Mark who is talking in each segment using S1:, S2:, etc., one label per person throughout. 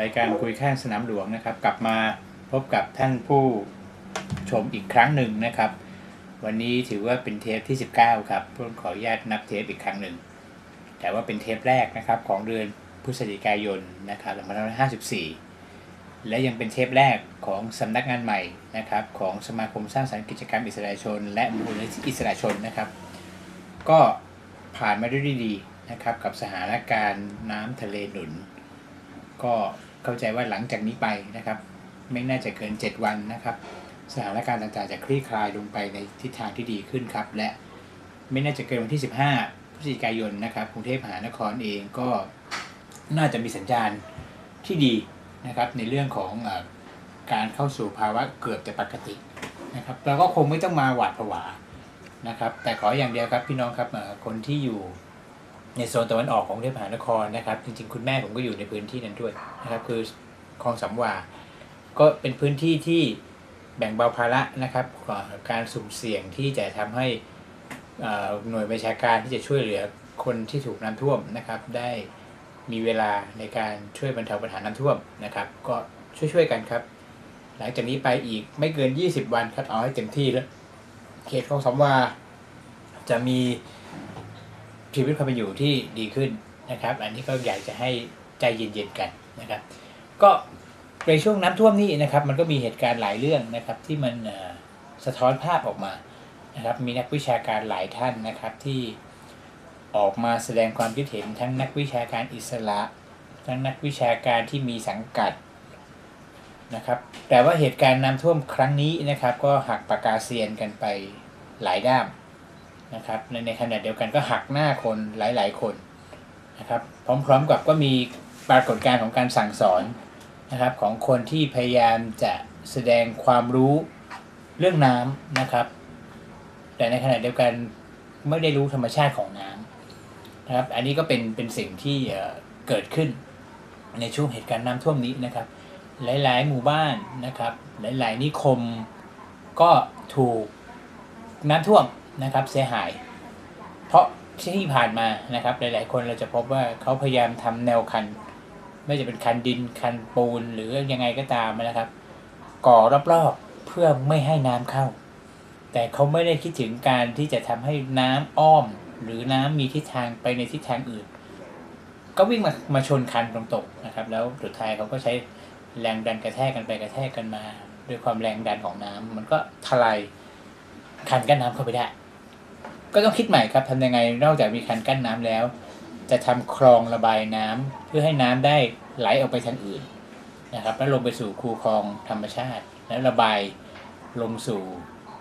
S1: รายการคุยข้างสนามหลวงนะครับ กลับมาพบกับท่านผู้ชมอีกครั้งหนึ่งนะครับ วันนี้ถือว่าเป็นเทปที่ 19 ครับผมขออนุญาตนับเทปอีกครั้งหนึ่ง แต่ว่าเป็นเทปแรกนะครับของเดือนพฤศจิกายนนะครับ2554 และยังเป็นเทปแรกของสำนักงานใหม่นะครับ ของสมาคมสร้างสรรค์กิจกรรมอิสระชน และมูลนิธิอิสระชนนะครับ ก็ผ่านมาด้วยดีนะครับกับสถานการณ์น้ำทะเลหนุน ก็เข้าใจว่าหลังจากนี้ไปนะครับ ไม่น่าจะเกิน 7 วันนะครับ สถานการณ์ต่างๆจะคลี่คลายลงไปในทิศทางที่ดีขึ้นครับ และไม่น่าจะเกินวันที่ 15พฤศจิกายนนะครับกรุงเทพมหานครเองก็น่าจะมีสัญญาณที่ดีนะครับ ในเรื่องของอการเข้าสู่ภาวะเกือบจะปกตินะครับเราก็คงไม่ต้องมาหวาดผวานะครับ แต่ขออย่างเดียวครับพี่น้องครับคนที่อยู่ ในโซนตะวันออกของกรุงเทพมหานครนะครับ จริงๆ คุณแม่ผมก็อยู่ในพื้นที่นั้นด้วยนะครับ คือคลองสำวา ก็เป็นพื้นที่ที่แบ่งเบาภาระนะครับกว่าการสุ่มเสี่ยงที่จะทำให้เอ่อหน่วยประชาการที่จะช่วยเหลือคนที่ถูกน้ำท่วมนะครับ ได้มีเวลาในการช่วยบรรเทาปัญหาน้ำท่วมนะครับ ก็ช่วยๆกันครับ หลังจากนี้ไปอีกไม่เกิน 20 วันครับเอาให้เต็มที่แล้วเขตคลองสำวาจะมี ชีวิตความเป็นอยู่ที่ดีขึ้นนะครับ อันนี้ก็อยากจะให้ใจเย็นๆกันนะครับ ก็ในช่วงน้ำท่วมนี่นะครับ มันก็มีเหตุการณ์หลายเรื่องนะครับ ที่มันสะท้อนภาพออกมานะครับ มีนักวิชาการหลายท่านนะครับที่ออกมาแสดงความคิดเห็นทั้งนักวิชาการอิสระ ทั้งนักวิชาการที่มีสังกัดนะครับ แต่ว่าเหตุการณ์น้ำท่วมครั้งนี้นะครับ ก็หักปากกาเซียนกันไปหลายด้าม นะครับในในขณะเดียวกันก็หักหน้าคนหลาย ๆ คนนะครับ พร้อมๆกับก็มีปรากฏการณ์ของการสั่งสอนนะครับของคนที่พยายามจะแสดงความรู้เรื่องน้ำนะครับ แต่ในขณะเดียวกันไม่ได้รู้ธรรมชาติของน้ำนะครับ อันนี้ก็เป็นเป็นสิ่งที่เอ่อเกิดขึ้นในช่วงเหตุการณ์น้ำท่วมนี้นะครับ หลายๆ หมู่บ้านนะครับ หลาย ๆ นิคมก็ถูกน้ำท่วม นะครับเสียหาย เพราะที่ผ่านมานะครับ หลาย ๆ คนเราจะพบว่าเขาพยายามทำแนวคัน ไม่จะเป็นคันดินคันปูนหรือยังไงก็ตามนะครับ ก่อรอบๆเพื่อไม่ให้น้ำเข้า แต่เขาไม่ได้คิดถึงการที่จะทำให้น้ำอ้อม หรือน้ำมีทิศทางไปในทิศทางอื่น ก็วิ่งมามาชนคันตรงๆนะครับ แล้วสุดท้ายเขาก็ใช้แรงดันกระแทกกันไปกระแทกกันมา ด้วยความแรงดันของน้ำมันก็ทลายคันกั้นน้ำเข้าไปได้ ก็ต้องคิดใหม่ครับทำยังไงนอกจากมีคันกั้นน้ำแล้ว จะทำคลองระบายน้ำเพื่อให้น้ำได้ไหลออกไปทางอื่นนะครับ แล้วลงไปสู่คูคลองธรรมชาติ แล้วระบายลงสู่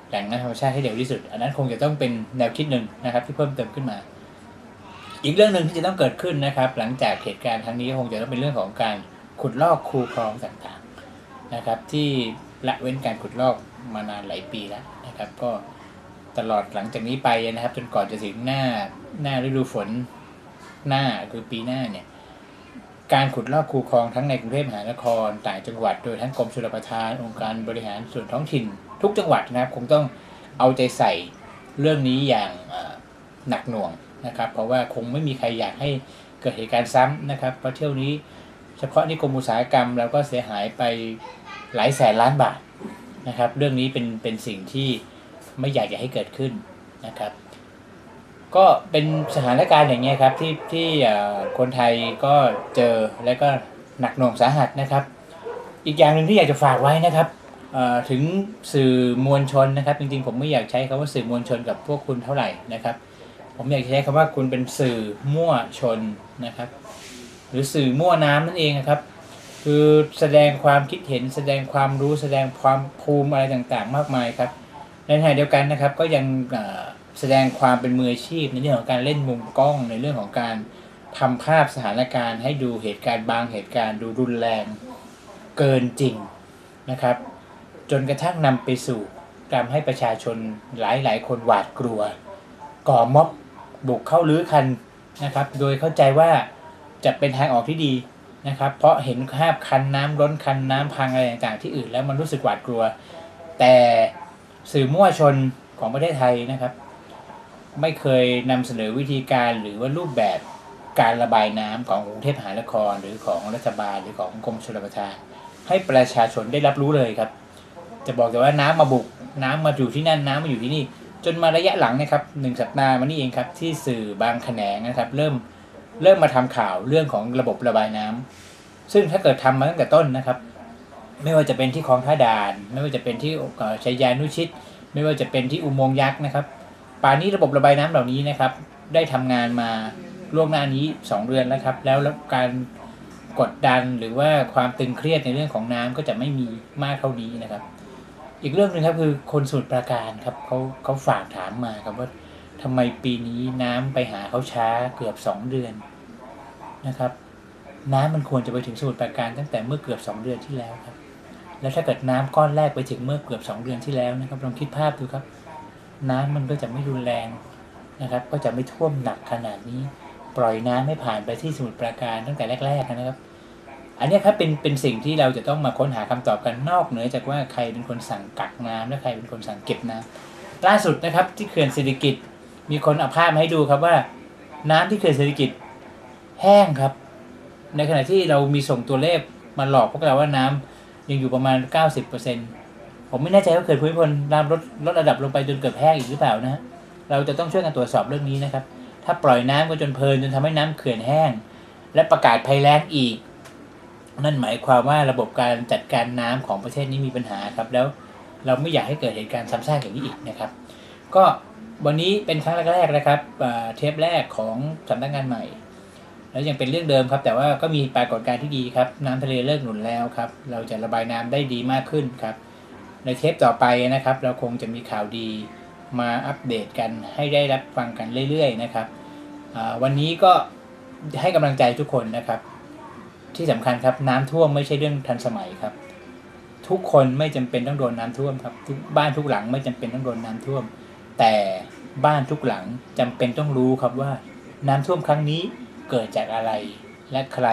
S1: แหล่งน้ำธรรมชาติให้เร็วที่สุด อันนั้นคงจะต้องเป็นแนวคิดหนึ่งนะครับ ที่เพิ่มเติมขึ้นมา อีกเรื่องหนึ่งที่จะต้องเกิดขึ้นนะครับ หลังจากเหตุการณ์ครั้งนี้คงจะต้องเป็นเรื่องของการขุดลอกคูคลองต่างๆนะครับ ที่ละเว้นการขุดลอกมานานหลายปีแล้วนะครับ ก็ ตลอดหลังจากนี้ไปนะครับ จนก่อนจะถึงหน้าหน้าฤดูฝนหน้าคือปีหน้าเนี่ย การขุดลอกคูคลองทั้งในกรุงเทพมหานครต่างจังหวัดโดยทั้งกรมชลประทานองค์การบริหารส่วนท้องถิ่น ทุกจังหวัดนะครับ คงต้องเอาใจใส่เรื่องนี้อย่างหนักหน่วงนะครับ เพราะว่าคงไม่มีใครอยากให้เกิดเหตุการณ์ซ้ำนะครับเพราะเที่ยวนี้ เฉพาะนิคมอุตสาหกรรมเราก็เสียหายไปหลายแสนล้านบาทนะครับ เรื่องนี้เป็นเป็นสิ่งที่ ไม่อยากจะให้เกิดขึ้นนะครับ ก็เป็นสถานการณ์อย่างเงี้ยครับที่ที่คนไทยก็เจอแล้วก็หนักหน่วงสาหัสนะครับ อีกอย่างหนึ่งที่อยากจะฝากไว้นะครับถึงสื่อมวลชนนะครับ จริงๆ ผมไม่อยากใช้คำว่าสื่อมวลชนกับพวกคุณเท่าไหร่นะครับ ผมอยากใช้คำว่าคุณเป็นสื่อมั่วชนนะครับ หรือสื่อมั่วน้ำนั่นเองนะครับ คือแสดงความคิดเห็นแสดงความรู้แสดงความภูมิอะไรต่างๆ มากมายครับ ในขณะเดียวกันนะครับ ก็ยังแสดงความเป็นมืออาชีพในเรื่องของการเล่นมุมกล้องในเรื่องของการทำภาพสถานการณ์ให้ดูเหตุการณ์บางเหตุการณ์ดูรุนแรงเกินจริงนะครับ จนกระทั่งนำไปสู่การให้ประชาชนหลายๆ คนหวาดกลัว ก่อม็อบบุกเข้าลื้อคันนะครับ โดยเข้าใจว่าจะเป็นทางออกที่ดีนะครับ เพราะเห็นภาพคันน้ำล้นคันน้ำพังอะไรต่างๆที่อื่นแล้วมันรู้สึกหวาดกลัว แต่ สื่อมั่วชนของประเทศไทยนะครับ ไม่เคยนำเสนอวิธีการหรือว่ารูปแบบการระบายน้ำของกรุงเทพมหานคร หรือของรัฐบาลหรือของกรมชลประทานให้ประชาชนได้รับรู้เลยครับ จะบอกแต่ว่าน้ำมาบุกน้ำมาอยู่ที่นั่นน้ำมาอยู่ที่นี่ จนมาระยะหลังนะครับหนึ่งสัปดาห์มานี่เองครับที่สื่อบางแขนงนะครับ เริ่มเริ่มมาทำข่าวเรื่องของระบบระบายน้ำซึ่งถ้าเกิดทำมาตั้งแต่ต้นนะครับ ไม่ว่าจะเป็นที่คลองท่าด่าน ไม่ว่าจะเป็นที่ชัยยานุชิต ไม่ว่าจะเป็นที่อุโมงค์ยักษ์นะครับป่านนี้ระบบระบายน้ำเหล่านี้นะครับ ได้ทำงานมาล่วงหน้านี้ 2 เดือนแล้วครับ แล้วการกดดันหรือว่าความตึงเครียดในเรื่องของน้ำก็จะไม่มีมากเท่านี้นะครับ อีกเรื่องหนึ่งครับคือคนสมุทรปราการครับเขาเขาฝากถามมาครับว่าทำไมปีนี้น้ำไปหาเขาช้าเกือบ 2 เดือนนะครับ น้ำมันควรจะไปถึงสมุทรปราการตั้งแต่เมื่อเกือบ 2 เดือนที่แล้วครับ แล้วถ้าเกิดน้ำก้อนแรกไปถึงเมื่อเกือบ 2 เดือนที่แล้วนะครับลองคิดภาพดูครับ น้ำมันก็จะไม่รุนแรงนะครับ ก็จะไม่ท่วมหนักขนาดนี้ ปล่อยน้ำให้ผ่านไปที่สมุทรปราการตั้งแต่แรก ๆนะครับ อันนี้ครับเป็นเป็นสิ่งที่เราจะต้องมาค้นหาคำตอบกันนอกเหนือจากว่าใครเป็นคนสั่งกักน้ำและใครเป็นคนสั่งเก็บน้ำล่าสุดนะครับที่เขื่อนเศรษฐกิจมีคนเอาภาพมาให้ดูครับว่า น้ำที่เขื่อนเศรษฐกิจแห้งครับ ในขณะที่เรามีส่งตัวเลขมาหลอกพวกเราว่าน้ำ ยังอยู่ประมาณ 90%ผมไม่แน่ใจว่าเขื่อนภูมิพลน้ำลดลดระดับลงไปจนเกือบแห้งอีกหรือเปล่านะฮะเราจะต้องช่วยกันตรวจสอบเรื่องนี้นะครับ ถ้าปล่อยน้ำก็จนเพลินจนทำให้น้ำเขื่อนแห้ง และประกาศภัยแล้งอีก นั่นหมายความว่าระบบการจัดการน้ำของประเทศนี้มีปัญหาครับ แล้วเราไม่อยากให้เกิดเหตุการณ์ซ้ำซากอย่างนี้อีกนะครับ ก็วันนี้เป็นครั้งแรกๆนะครับเทปแรกของสำนักงานใหม่ แล้วยังเป็นเรื่องเดิมครับ แต่ว่าก็มีปรากฏการณ์ที่ดีครับ น้ำทะเลเลิกหนุนแล้วครับ เราจะระบายน้ำได้ดีมากขึ้นครับ ในเทปต่อไปนะครับ เราคงจะมีข่าวดีมาอัปเดตกันให้ได้รับฟังกันเรื่อยๆนะครับวันนี้ก็ให้กำลังใจทุกคนนะครับ ที่สำคัญครับน้ำท่วมไม่ใช่เรื่องทันสมัยครับ ทุกคนไม่จำเป็นต้องโดนน้ำท่วมครับทุกบ้านทุกหลังไม่จำเป็นต้องโดนน้ำท่วม แต่บ้านทุกหลังจำเป็นต้องรู้ครับว่าน้ำท่วมครั้งนี้ เกิดจากอะไร และใคร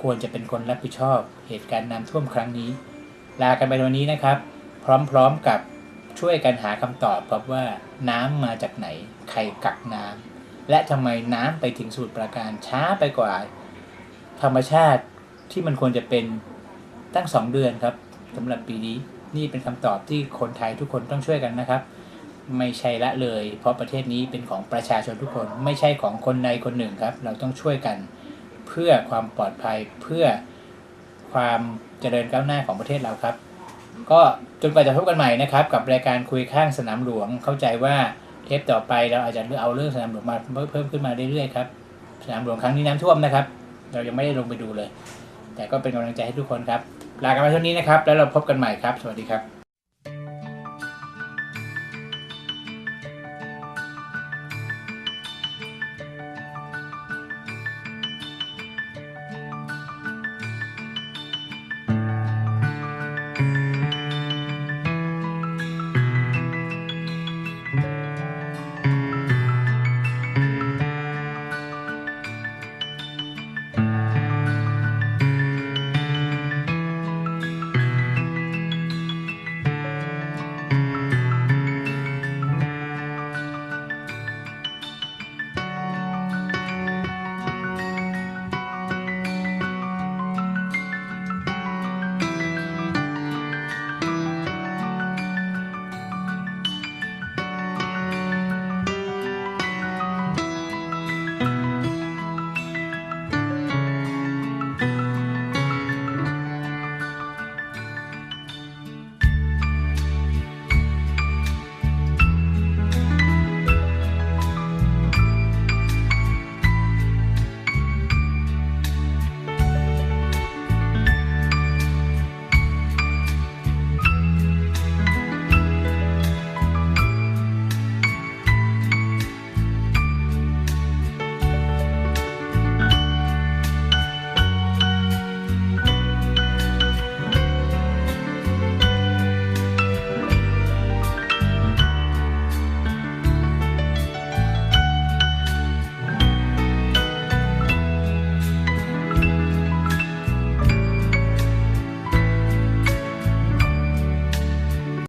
S1: ควรจะเป็นคนรับผิดชอบเหตุการณ์น้ำท่วมครั้งนี้ ลากันไปวันนี้นะครับ พร้อมๆกับช่วยกันหาคำตอบครับว่าน้ำมาจากไหน ใครกักน้ำและทำไมน้ำไปถึงสมุทรปราการช้าไปกว่า ธรรมชาติที่มันควรจะเป็นตั้งสองเดือนครับสำหรับปีนี้นี่เป็นคำตอบที่คนไทยทุกคนต้องช่วยกันนะครับ ไม่ใช่ละเลย เพราะประเทศนี้เป็นของประชาชนทุกคนไม่ใช่ของคนใดคนหนึ่งครับ เราต้องช่วยกันเพื่อความปลอดภัยเพื่อความเจริญก้าวหน้าของประเทศเราครับ ก็จนกว่าจะพบกันใหม่นะครับ กับรายการคุยข้างสนามหลวงเข้าใจว่าเทปต่อไปเราอาจจะเอาเรื่องสนามหลวงมาเพิ่มขึ้นมาเรื่อยๆครับสนามหลวงครั้งนี้น้ำท่วมนะครับ เรายังไม่ได้ลงไปดูเลย แต่ก็เป็นกำลังใจให้ทุกคนครับลากันไปเท่านี้นะครับ แล้วเราพบกันใหม่ครับ สวัสดีครับ